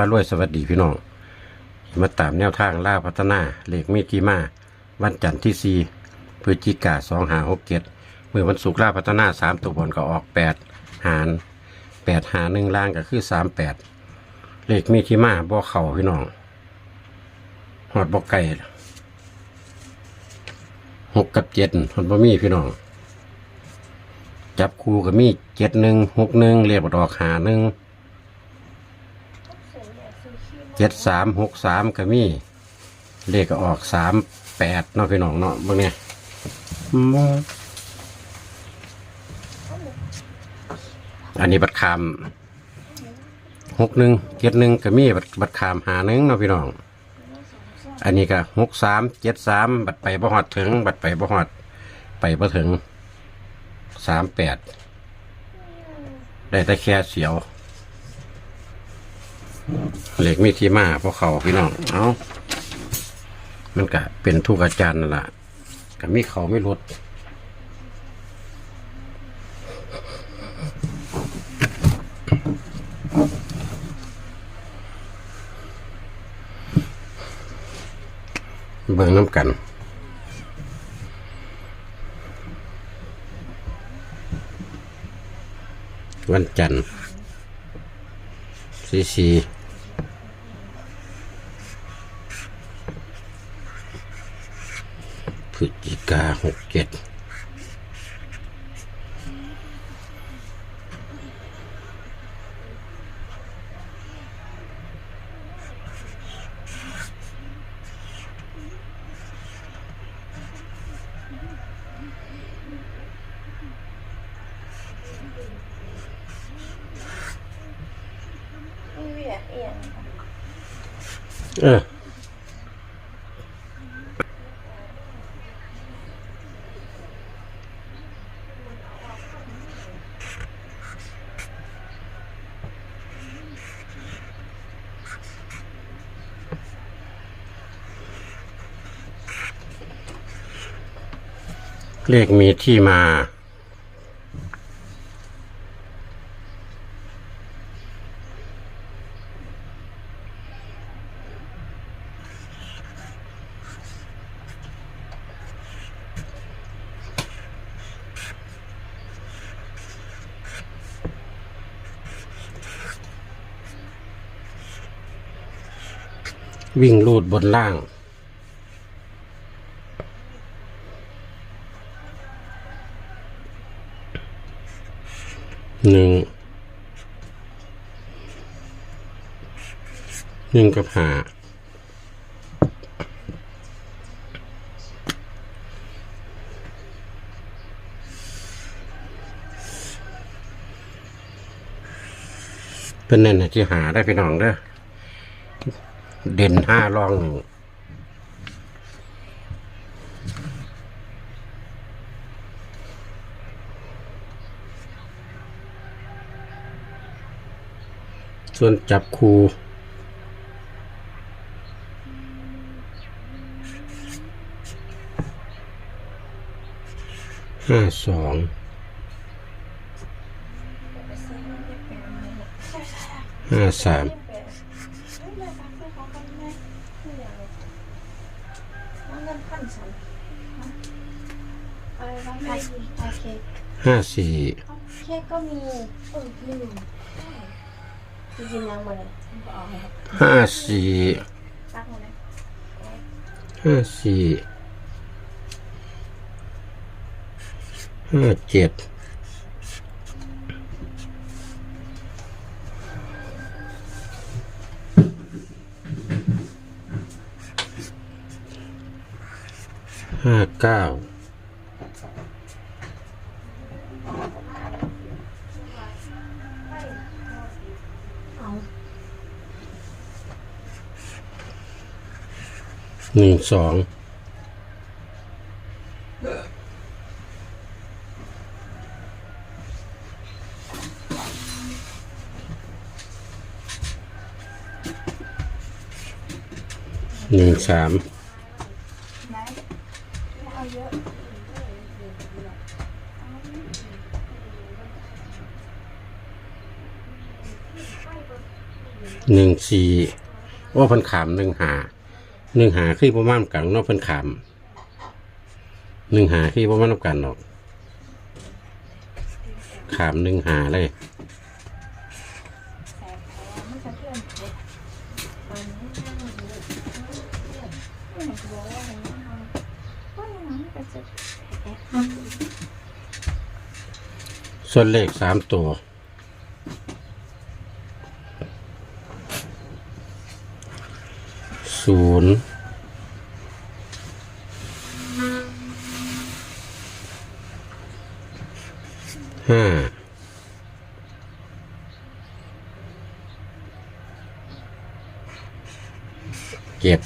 พารวยสวัสดีพี่น้อง มาตามแนวทางล่าพัฒนาเลขมีที่มา วันจันทร์ที่สี่พฤศจิกาสองหาหกเจ็ดเมื่อวันศุกร์ล่าพัฒนาสามตัวบนก็ออกแปดหารแปดหาหนึ่งล่างก็คือสามแปดเลขมีที่มาบ่เข่าพี่น้องหอดบ่ไก่หกกับเจ็ดหอดบ่มีพี่น้อง จับคู่ก็มีเจ็ดหนึ่งหกหนึ่งเรียกว่าดอกหาหนึ่ง เจ็ดสามหกสามก็มี เลขก็ออกสามแปดเนาะพี่น้องเนาะบิ่งเนี่ยอันนี้บัตรคามหกหนึ่งเจ็ดหนึ่งก็มีบัตรบัตรคามหาหนึ่งเนาะพี่น้อง อันนี้ก็หกสามเจ็ดสามบัตรไปบ่หอดถึง บัตรไปบ่หอด ไปบ่ถึงสามแปดได้แต่แค่เสียว เหล็กมีที่มาเพราะเขาพี่น้องเอามันก็เป็นทุกอาจารย์นั่นแหละก็มีเขาไม่ลดเบิ่งน้ำกันวันจันทร์ซีซี พฤศจิกาหกเจ็ดเออ เลขมีที่มา วิ่งลูดบนล่าง หนึ่งหนึ่งกับหาเป็นแน่นที่หาได้พี่น้องเด้อเด่นห้ารองหนึ่ง ส่วนจับคูห้าสองห้าสามโอเคห้าสี่เค้กก็มี เออลืมจริงๆยังหมดเลยก็เอาให้ห้าสี่ตักหมดเลยห้าสี่ห้าเจ็ดห้าเก้าเอา หนึ่งสองหนึ่งสามหนึ่งสี่ว่าพิ่นขามหนึ่งหา หนึ่งหาคือประมาณกันเนาะเพิ่นขามหนึ่งหาคือประมาณกันหรอกขามหนึ่งหาเลยมันเพื่อนเด็กมันไม่ได้รู้ไม่เห็นบอกว่าอะไรนะว่าอย่างนั้นก็จะ ส่วนเลขสามตัว ศูนย์ห้าเจ็ด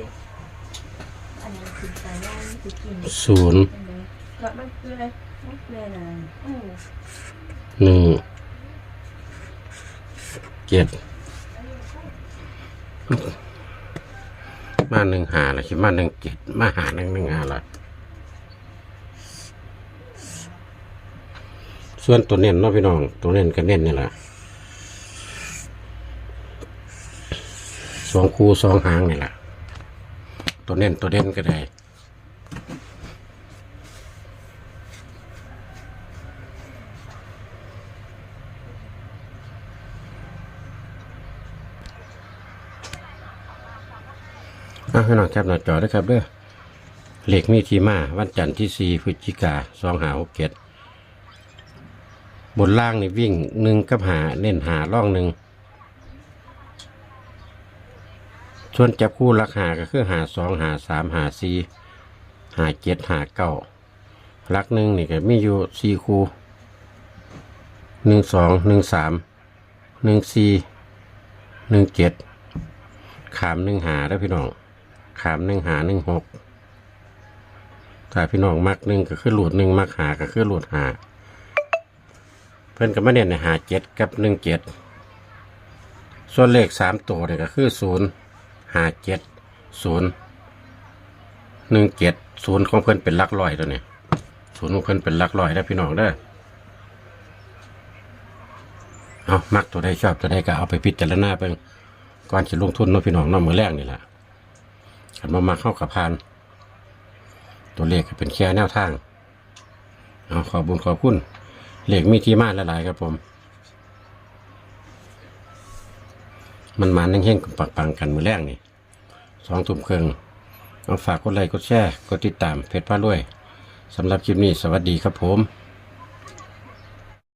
อั ศูนย์หนึ่งเจ็ดมาหนึ่งหาละคิดมาหนึ่งเจ็ดมาหาหนึ่งหนึ่งหาละส่วนตัวเน้นเนาะพี่น้องตัวเน้นก็เน้นนี่แหละสองคู่สองหางนี่แหละตัวเน้นตัวเด่นก็ได้ อะพี่น้องแคปหน้าจอด้วครับเด้อเหล็กมีทีมาวันจันทร์ที่สี่พฤศจิกาสองหาหกเจ็ดบนล่างนี่วิ่งหนึ่งกับหาเน้นหาล่องหนึ่งส่วนจับคู่ลักหาก็คือหาสองหาสามหาสี่หาเจ็ดหาเก้าลักหนึ่งนี่ก็มีอยู่สี่คู่หนึ่งสองหนึ่งสามหนึ่งสี่หนึ่งเจ็ดขามหนึ่งหาได้อพี่น้อง ขามหนึ่งหาหนึ่งหกถ้าพี่น้องมักหนึ่งก็คือหลุดหนึ่งมักหาก็คือหลุดหา เพื่อนก็มาเน้นในหาเจ็ดกับหนึ่งเจ็ดส่วนเลขสามตัวเนี่ยก็คือศูนย์หาเจ็ดศูนย์หนึ่งเจ็ดศูนย์ของเพื่อนเป็นลักร้อยตัวเนี้ศูนย์ของเพื่อนเป็นลักร้อยได้อพี่น้องเด้อเอามักตัวใดชอบตัวใดก็เอาไปพิจารณาเบิ่งก่อนจะลงทุนเนาะพี่น้องเนาะมือแรกนี่แหละ ขันมามาเข้ากับพาน ตัวเลขเป็นแค่แนวทางเอาขอบุญขอบคุณเลขมีที่มาหลายๆครับผม มันมานั่งเฮงๆกับปังกันมือแรกนี่สองทุ่มครึ่งเอาฝากกดไลค์กดแชร์กดติดตามเพจป้าด้วยสำหรับคลิปนี้สวัสดีครับผม